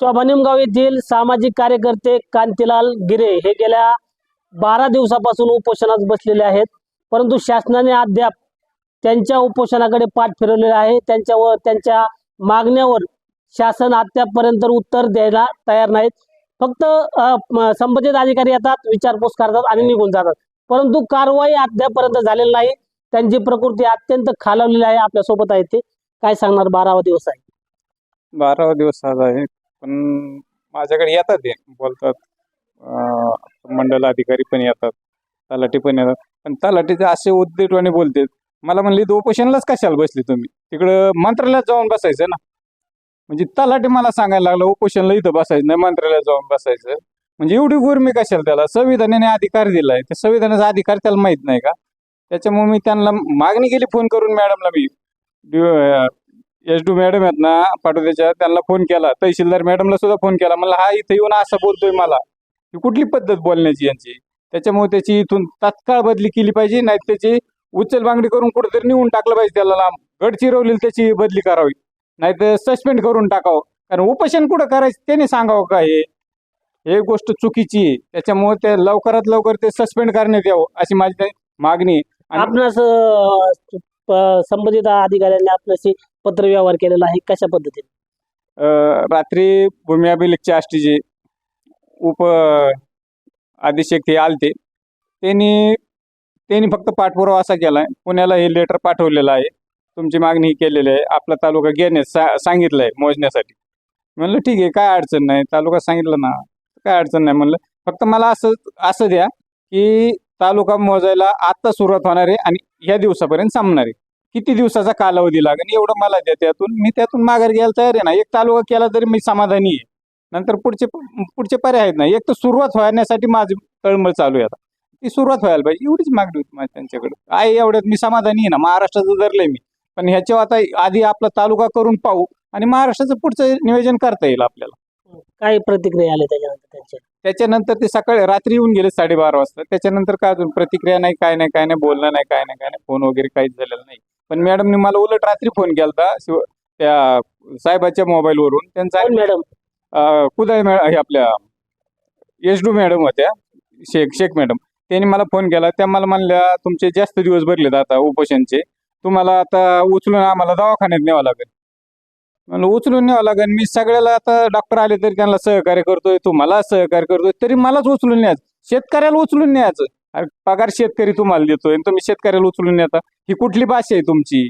चोभानिमगाव येथील सामाजिक कार्यकर्ते कांतीलाल गिरे हे गेल्या बारा दिवसापासून उपोषणात बसलेले आहेत. परंतु शासनाने अद्याप त्यांच्या उपोषणाकडे पाठ फिरवलेला आहे. त्यांच्यावर त्यांच्या मागण्यावर शासन अद्यापपर्यंत उत्तर द्यायला तयार नाहीत. फक्त संबंधित अधिकारी येतात विचारपूस करतात आणि निघून जातात. परंतु कारवाई अद्यापपर्यंत झालेली नाही. त्यांची प्रकृती अत्यंत खालावलेली आहे. आपल्यासोबत आहे ते. काय सांगणार? बारावा दिवस आहे. बारावा दिवस आज आहे. पण माझ्याकडे येतात ते बोलतात. अं, मंडल अधिकारी पण येतात. तलाठी पण येतात. पण तलाठीचे असे उद्देटवाने बोलतात मला म्हणले "इथं उपोषणलाच कशाला बसले तुम्ही? तिकडं मंत्रालयात जाऊन बसायचं ना. म्हणजे तलाठी मला सांगायला लागला उपोषणला इथं बसायचं नाही मंत्रालयात जाऊन बसायचं. म्हणजे एवढी गुरमी कशाला त्याला? संविधानाने अधिकार दिलाय. त्या संविधानाचा अधिकार त्याला माहीत नाही का? त्याच्यामुळे मी त्यांना मागणी केली फोन करून मॅडमला मी एस डी मॅडम आहेत ना पाटोद्याच्या त्यांना फोन केला. तहसीलदार मॅडमला सुद्धा फोन केला. मला हा इथं येऊन असं बोलतोय मला. ही कुठली पद्धत बोलण्याची यांची? त्याच्यामुळे त्याची इथून तात्काळ बदली केली पाहिजे नाही त्याची उचल बांगडी करून कुठेतरी नेऊन टाकलं पाहिजे त्याला लांब. गडचिरवली त्याची बदली करावी. नाही तर सस्पेंड करून टाकावं. कारण उपोषण कुठं करायचं त्याने सांगावं का हे? हे गोष्ट चुकीची आहे. त्याच्यामुळे ते लवकरात लवकर ते सस्पेंड करण्यात यावं अशी माझी मागणी आणि- आपणास संबंधित अधिकाऱ्यांनी आपल्याशी पत्रव्यवहार केलेला आहे कशा पद्धतीने? रात्री भूमी अभिलेखचे आष्टीचे उप अधीक्षक ते आलते त्यांनी त्यांनी फक्त पाठपुरावा असा केला आहे. पुण्याला हे लेटर पाठवलेलं आहे. तुमची मागणी केलेली आहे. आपला तालुका घेण्यास सा सांगितलं आहे मोजण्यासाठी. म्हणलं ठीक आहे काय अडचण नाही. तालुका सांगितलं ना काय अडचण नाही. म्हणलं फक्त मला असं असं द्या की तालुका मोजायला आता सुरुवात होणार आहे आणि ह्या दिवसापर्यंत संपणार आहे. किती दिवसाचा कालावधी लागेल एवढं मला द्या त्यातून. मी त्यातून माघार घ्यायला तयार आहे ना. एक तालुका केला तरी मी समाधानी आहे. नंतर पुढचे पुढचे पर्याय आहेत ना. एक तर सुरुवात होण्यासाठी माझी तळमळ चालू आहे आता. ती सुरुवात व्हायला पाहिजे. एवढीच मागणी होती माझी त्यांच्याकडे आहे एवढ्यात मी समाधानी आहे ना. महाराष्ट्राचं धरलंय मी. पण ह्याच्यावर आता आधी आपला तालुका करून पाहू आणि महाराष्ट्राचं पुढचं नियोजन करता येईल आपल्याला. काय प्रतिक्रिया आली त्याच्यानंतर त्यांच्या. त्याच्यानंतर ते सकाळी रात्री येऊन गेले साडेबारा वाजता. त्याच्यानंतर काय अजून प्रतिक्रिया नाही काय नाही काय नाही बोलणं नाही काय नाही काय नाही. फोन वगैरे काहीच झालेलं नाही. पण मॅडमने मला उलट रात्री फोन केला शिव त्या साहेबाच्या मोबाईलवरून. त्यांचा मॅडम? अं, कुदाय मॅ हे आपल्या डू मॅडम होत्या शेख शेख मॅडम. त्यांनी मला फोन केला. त्या मला म्हणल्या तुमचे जास्त दिवस भरलेत आता उपोषणचे. तुम्हाला आता उचलून आम्हाला दवाखान्यात न्यावं लागेल. म्हणलं उचलून न्यावं लागेल. मी सगळ्याला आता डॉक्टर आले तरी त्यांना सहकार्य करतोय तुम्हाला सहकार्य करतोय तरी मलाच उचलून न्यायचं. शेतकऱ्याला उचलून न्यायचं. अरे पगार शेतकरी तुम्हाला देतोय तुम्ही शेतकऱ्याला उचलून नेता ही कुठली भाषा आहे तुमची?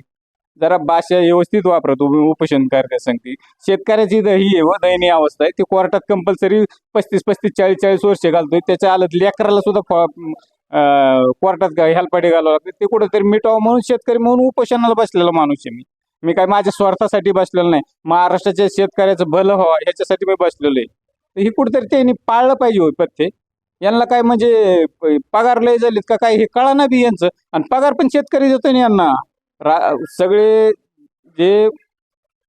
जरा भाषा व्यवस्थित वापरा तुम्ही उपोषण करता सांगते शेतकऱ्याची दही ही आहे व दयनीय अवस्था आहे. ती कोर्टात कंपल्सरी पस्तीस पस्तीस चाळीस चाळीस वर्ष घालतोय. त्याच्या आलं लेकराला सुद्धा कोर्टात हेलपाटे घालावं लागते. ते कुठंतरी मिटावं म्हणून शेतकरी म्हणून उपोषणाला बसलेला माणूस आहे मी. मी काय माझ्या स्वार्थासाठी बसलेलो नाही. महाराष्ट्राच्या शेतकऱ्याचं भलं व्हावं ह्याच्यासाठी मी बसलेलो आहे. तर हे कुठेतरी त्यांनी पाळलं पाहिजे हो पथ्ये. यांना काय म्हणजे पगार लय झालेत का काय हे कळा ना बी यांचं. आणि पगार पण शेतकरी देतोय ना यांना. रा सगळे जे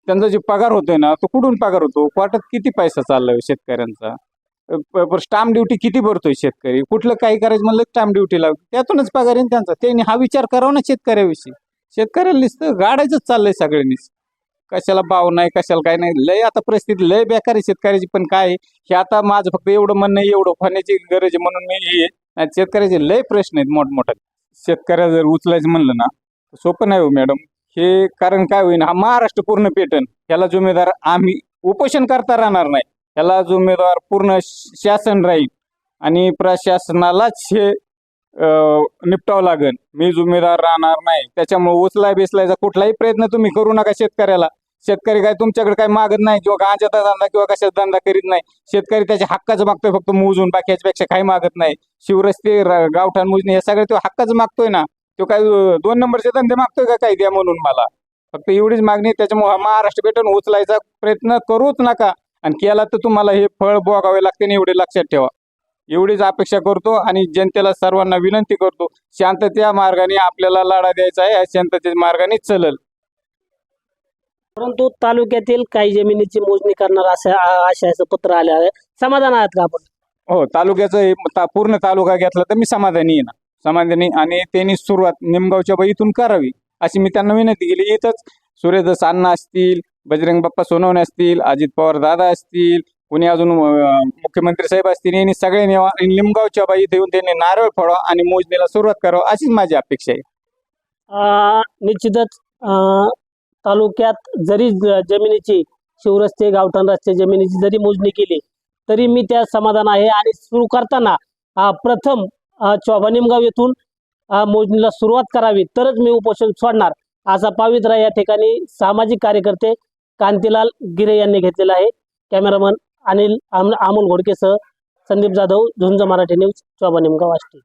त्यांचा जे पगार होतोय ना तो कुठून पगार होतो? कोर्टात किती पैसा चाललाय शेतकऱ्यांचा? स्टाम्प ड्युटी किती भरतोय शेतकरी? कुठलं काही करायचं म्हणलं स्टाम्प ड्युटी लागतो त्यातूनच पगार येईल त्यांचा. त्यांनी हा विचार करावा ना शेतकऱ्याविषयी. शेतकऱ्याला नुसतं गाडायचंच चाललंय सगळ्यांनीच. कशाला भाव नाही कशाला काय नाही लय आता परिस्थिती लय बेकार आहे शेतकऱ्याची पण काय आहे, हे आता माझं फक्त एवढं म्हणणं एवढं होण्याची गरज आहे म्हणून मी हे शेतकऱ्याचे लय प्रश्न आहेत मोठमोठा शेतकऱ्या जर उचलायचं म्हणलं ना सोपं नाही हो मॅडम. हे कारण काय होईन हा महाराष्ट्र पूर्ण पेटन. ह्याला जुमेदार आम्ही उपोषण करता राहणार नाही. ह्याला जुमेदार पूर्ण शासन राहील. आणि प्रशासनालाच हे निपटावं लागेल मी जुमेदार राहणार नाही. त्याच्यामुळे उचलाय बेसलायचा कुठलाही प्रयत्न तुम्ही करू नका शेतकऱ्याला. शेतकरी काय तुमच्याकडे काय मागत नाही किंवा गांजाचा धंदा किंवा कशाचा धंदा करीत नाही. शेतकरी त्याच्या हक्काचं मागतोय फक्त मोजून बाकी याच्यापेक्षा काही मागत नाही. शिवरस्ते गावठाण मोजणे हे सगळं तो हक्काचं मागतोय ना. तो काय दोन नंबरचे धंदे मागतोय का काही द्या म्हणून मला? फक्त एवढीच मागणी त्याच्यामुळे हा महाराष्ट्र पेटून उचलायचा प्रयत्न करूच नका. आणि केला तर तुम्हाला हे फळ भोगावे लागते एवढे लक्षात ठेवा. एवढीच अपेक्षा करतो आणि जनतेला सर्वांना विनंती करतो शांततेच्या मार्गाने आपल्याला लढा द्यायचा आहे शांततेच्या मार्गानेच चलल. परंतु तालुक्यातील काही जमिनीची मोजणी करणार असं आशा असं पत्र आले आहे. समाधान आहात का आपण? हो तालुक्याचं ता- पूर्ण तालुका घेतला तर मी समाधानी आहे ना. समाधानी आणि त्यांनी सुरुवात निमगावच्या बाई इथून करावी अशी मी त्यांना विनंती केली. इथंच सूर्यदास अण्णा असतील बजरंग बाप्पा सोनवणे असतील अजित पवार दादा असतील कुणी अजून मुख्यमंत्री साहेब असतील यांनी सगळ्यांनी यावं- लिंबगावच्या बाई इथे येऊन त्यांनी नारळ फोडावा आणि मोजणीला सुरुवात करावं अशीच माझी अपेक्षा आहे. निश्चितच अं, तालुक्यात जरी जमिनीची शिवरस्ते गावठाण रस्ते जमिनीची जरी मोजणी केली तरी मी त्या समाधान आहे आणि सुरू करताना प्रथम चौभा निमगाव येथून मोजणीला सुरुवात करावी तरच मी उपोषण सोडणार असा पावित्रा या ठिकाणी सामाजिक कार्यकर्ते कांतीलाल गिरे यांनी घेतलेला आहे. कॅमेरामन अनिल आम अमोल घोडकेसह संदीप जाधव झुंज मराठी न्यूज चोभानिमगाव आष्टी.